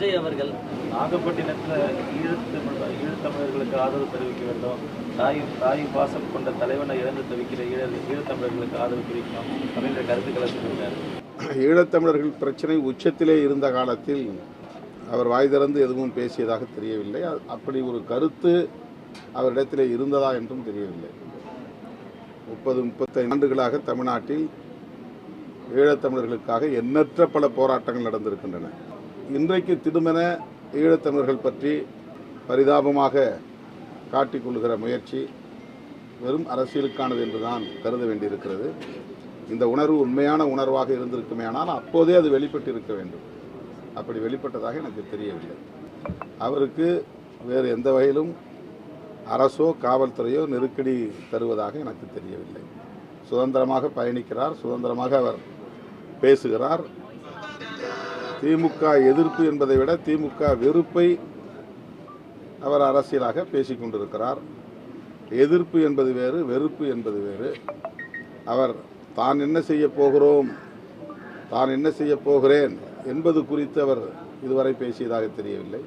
விஜய் அவர்கள் நாகப்பட்டினத்தில் ஈழத்தமிழ் ஈழத்தமிழர்களுக்கு ஆதரவு தெரிவிக்க வேண்டும். தாய் தாய் பாசம் கொண்ட தலைவனை இழந்து தவிக்கிற ஈழ ஈழத்தமிழர்களுக்கு ஆதரவு தெரிவிக்கணும் அப்படின்ற கருத்துக்களை சொல்லியிருக்காரு. ஈழத்தமிழர்கள் பிரச்சனை உச்சத்திலே இருந்த காலத்தில் அவர் வாய் திறந்து எதுவும் பேசியதாக தெரியவில்லை. அப்படி ஒரு கருத்து அவரிடத்திலே இருந்ததா என்றும் தெரியவில்லை. முப்பது முப்பத்தைந்து ஆண்டுகளாக தமிழ்நாட்டில் ஈழத்தமிழர்களுக்காக எண்ணற்ற பல போராட்டங்கள் நடந்திருக்கின்றன. இன்றைக்கு திடுமென ஈழத்தமிழர்கள் பற்றி பரிதாபமாக காட்டிக்கொள்கிற முயற்சி வெறும் அரசியலுக்கானது என்று தான் கருத வேண்டியிருக்கிறது. இந்த உணர்வு உண்மையான உணர்வாக இருந்திருக்குமே ஆனால் அப்போதே அது வெளிப்பட்டு இருக்க வேண்டும். அப்படி வெளிப்பட்டதாக எனக்கு தெரியவில்லை. அவருக்கு வேறு எந்த வகையிலும் அரசோ காவல்துறையோ நெருக்கடி தருவதாக எனக்கு தெரியவில்லை. சுதந்திரமாக பயணிக்கிறார். சுதந்திரமாக அவர் பேசுகிறார். திமுக எதிர்ப்பு என்பதை விட திமுக வெறுப்பை அவர் அரசியலாக பேசிக் கொண்டிருக்கிறார். எதிர்ப்பு என்பது வேறு வெறுப்பு என்பது வேறு. அவர் தான் என்ன செய்ய போகிறோம்? தான் என்ன செய்ய போகிறேன்? என்பது குறித்து அவர் இதுவரை பேசியதாக தெரியவில்லை.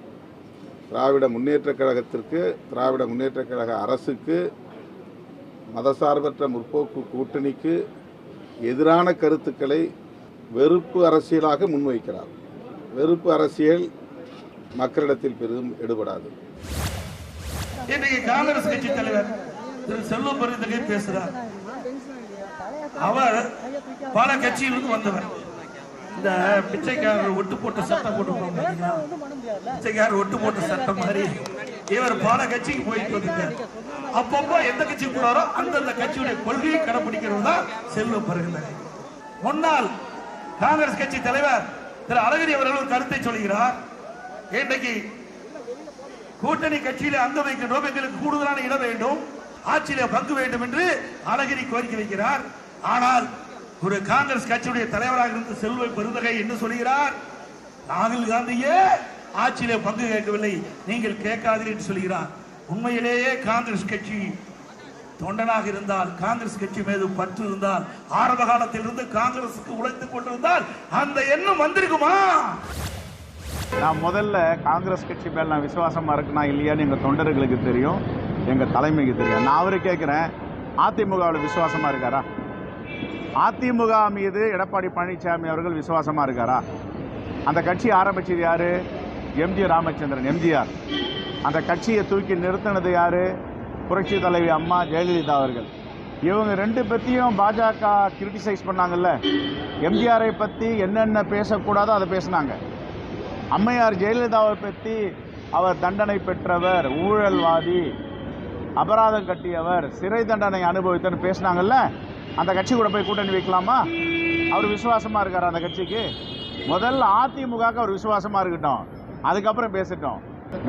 திராவிட முன்னேற்றக் கழகத்திற்கு திராவிட முன்னேற்றக் கழக அரசுக்கு மதசார்பற்ற முற்போக்கு கூட்டணிக்கு எதிரான கருத்துக்களை வெறுப்பு அரசியலாக முன்வைக்கிறார். வெறுப்பு அரசியல் மக்களிடத்தில் பெரிதும் எடுபடாது. இன்றைக்கு காங்கிரஸ் கட்சி தலைவர் திரு செல்வம் பெருந்தகை பேசுறார். அவர் பல கட்சியிலிருந்து வந்தவர். இந்த பிச்சைக்காரர் ஒட்டு போட்ட சட்டம் போட்டு பிச்சைக்காரர் ஒட்டு போட்ட சட்டம் மாதிரி இவர் பல கட்சிக்கு போயிட்டு வந்திருக்கார் அப்பப்போ எந்த கட்சிக்கு போனாரோ அந்தந்த கட்சியுடைய கொள்கையை கடைபிடிக்கிறது தான் செல்வ பெருந்தகை. முன்னாள் காங்கிரஸ் கட்சி தலைவர் திரு அழகிரி அவர்கள் ஒரு கருத்தை சொல்கிறார். இன்றைக்கு கூட்டணி கட்சியில அங்கம் வைக்கின்றோம் எங்களுக்கு கூடுதலான இடம் வேண்டும். ஆட்சியில பங்கு வேண்டும் என்று அழகிரி கோரிக்கை வைக்கிறார். ஆனால் ஒரு காங்கிரஸ் கட்சியுடைய தலைவராக இருந்து செல்வ பெருந்தகை என்ன சொல்கிறார். ராகுல் காந்தியே ஆட்சியிலே பங்கு கேட்கவில்லை. நீங்கள் கேட்காதீர்கள் என்று சொல்கிறார். உண்மையிலேயே காங்கிரஸ் கட்சி தொண்டனாக இருந்தால் காங்கிரஸ் கட்சி மீது பற்று இருந்தால் ஆரம்ப காலத்தில் இருந்து காங்கிரசுக்கு உழைத்துக் கொண்டிருந்தால் அந்த எண்ணம் வந்திருக்குமா? நான் முதல்ல காங்கிரஸ் கட்சி மேல் நான் விசுவாசமாக இருக்குனா இல்லையான்னு எங்கள் தொண்டர்களுக்கு தெரியும் எங்கள் தலைமைக்கு தெரியும். நான் அவரை கேட்குறேன் அதிமுகவில் விசுவாசமாக இருக்காரா? அதிமுக மீது எடப்பாடி பழனிசாமி அவர்கள் விசுவாசமாக இருக்காரா? அந்த கட்சி ஆரம்பித்தது யார்? எம்ஜி ராமச்சந்திரன் எம்ஜிஆர் அந்த கட்சியை தூக்கி நிறுத்தினது யார்? புரட்சி தலைவி அம்மா ஜெயலலிதா அவர்கள். இவங்க ரெண்டு பற்றியும் பாஜக கிரிட்டிசைஸ் பண்ணாங்கல்ல. எம்ஜிஆரை பற்றி என்னென்ன பேசக்கூடாதோ அதை பேசினாங்க. அம்மையார் ஜெயலலிதாவை பற்றி அவர் தண்டனை பெற்றவர் ஊழல்வாதி அபராதம் கட்டியவர் சிறை தண்டனை அனுபவித்தன்னு பேசினாங்கல்ல. அந்த கட்சி கூட போய் கூட்டணி வைக்கலாமா? அவர் விசுவாசமாக இருக்கார் அந்த கட்சிக்கு? முதல்ல அதிமுகவுக்கு அவர் விசுவாசமாக இருக்கட்டும். அதுக்கப்புறம் பேசட்டும்.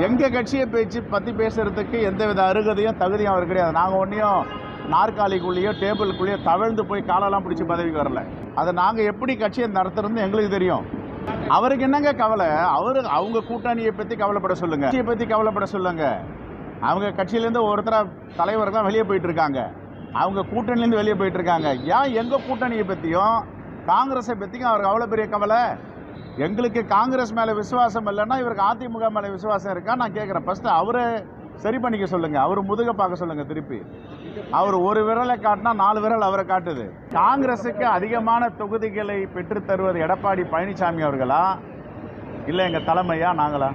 எங்க கட்சியை பேச்சு பத்தி பேசுறதுக்கு எந்தவித அருகதையும் தகுதியும் அவர் கிடையாது. நாங்க ஒன்றையும் நாற்காலிக்குள்ளேயோ டேபிளுக்குள்ளேயோ தவழ்ந்து போய் காலெல்லாம் பிடிச்சி பதவிக்கு வரல. அதை நாங்க எப்படி கட்சியை நடத்துறதுன்னு எங்களுக்கு தெரியும். அவருக்கு என்னங்க கவலை? அவரு அவங்க கூட்டணியை பத்தி கவலைப்பட சொல்லுங்க. கட்சியை பத்தி கவலைப்பட சொல்லுங்க. அவங்க கட்சியிலேருந்து தலைவர் தலைவர்கள்லாம் வெளியே போயிட்டு இருக்காங்க அவங்க கூட்டணியிலேருந்து வெளியே போயிட்டு இருக்காங்க ஏன் எங்க கூட்டணியை பத்தியும் காங்கிரஸை பற்றியும் அவருக்கு அவ்வளோ பெரிய கவலை? எங்களுக்கு காங்கிரஸ் மேலே விசுவாசம் இல்லைன்னா இவருக்கு அதிமுக மேலே விசுவாசம் இருக்கா? நான் கேட்குறேன் ஃபஸ்ட்டு அவரை சரி பண்ணிக்க சொல்லுங்கள் அவர் முதுக பார்க்க சொல்லுங்கள் திருப்பி. அவர் ஒரு விரலை காட்டினா நாலு விரல் அவரை காட்டுது. காங்கிரஸுக்கு அதிகமான தொகுதிகளை பெற்றுத் தருவது எடப்பாடி பழனிசாமி அவர்களா? இல்லை எங்கள் தலைமையா நாங்களா?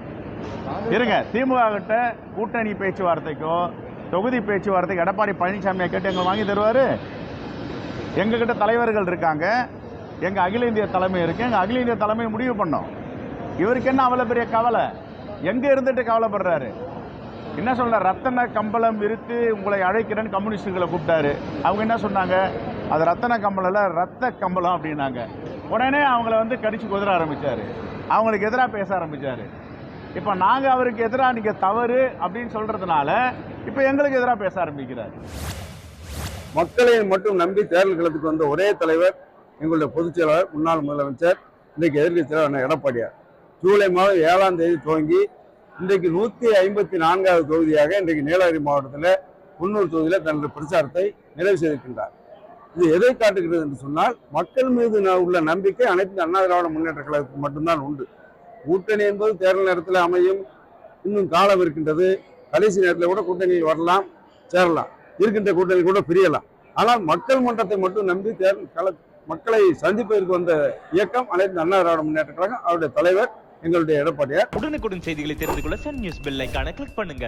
இருங்க. திமுக கிட்ட கூட்டணி பேச்சுவார்த்தைக்கோ தொகுதி பேச்சுவார்த்தைக்கு எடப்பாடி பழனிசாமியை கேட்டு எங்களை வாங்கி தருவார்? எங்ககிட்ட தலைவர்கள் இருக்காங்க. எங்கள் அகில இந்திய தலைமை இருக்குது எங்கள் அகில இந்திய தலைமை முடிவு பண்ணோம். இவருக்கு என்ன அவ்வளோ பெரிய கவலை? எங்கே இருந்துட்டு கவலைப்படுறாரு? என்ன சொல்ல ரத்தன கம்பளம் விரித்து உங்களை அழைக்கிறேன்னு கம்யூனிஸ்டுகளை கூப்பிட்டாரு. அவங்க என்ன சொன்னாங்க? அது ரத்தன கம்பளம் ரத்த கம்பளம் அப்படின்னாங்க. உடனே அவங்கள வந்து கடிச்சு குதிர ஆரம்பித்தார் அவங்களுக்கு எதிராக பேச ஆரம்பித்தார் இப்போ நாங்கள் அவருக்கு எதிராக நீங்கள் தவறு அப்படின்னு சொல்கிறதுனால இப்போ எங்களுக்கு எதிராக பேச ஆரம்பிக்கிறார். மக்களை மட்டும் நம்பி தேர்தல் வந்த ஒரே தலைவர் எங்களுடைய பொதுச் செயலாளர் முன்னாள் முதலமைச்சர் இன்றைக்கு எதிர்கட்சியாளர் அண்ணன் எடப்பாடியார். ஜூலை மாதம் ஏழாம் தேதி துவங்கி இன்றைக்கு நூற்றி ஐம்பத்தி நான்காவது தொகுதியாக இன்றைக்கு நீலகிரி மாவட்டத்தில் குன்னூர் தொகுதியில் தனது பிரச்சாரத்தை நிறைவு செய்திருக்கின்றார். இது எதை காட்டுகிறது என்று சொன்னால் மக்கள் மீது உள்ள நம்பிக்கை அனைத்து அண்ணா திராவிட முன்னேற்ற கழகத்துக்கு மட்டும்தான் உண்டு. கூட்டணி என்பது தேர்தல் நேரத்தில் அமையும் இன்னும் காலம் இருக்கின்றது. கடைசி நேரத்தில் கூட கூட்டணியில் வரலாம் சேரலாம். இருக்கின்ற கூட்டணி கூட பிரியலாம். ஆனால் மக்கள் மன்றத்தை மட்டும் நம்பி தேர்தல் கள மக்களை சந்திப்பதற்கு வந்த இயக்கம் அனைத்து அண்ணா திராவிட முன்னேற்ற கழகம் அவருடைய தலைவர் எங்களுடைய எடப்பாடியார். உடனுக்குடன் செய்திகளை தெரிந்து கொள்ள சன் நியூஸ் பெல் ஐகானை கிளிக் பண்ணுங்க.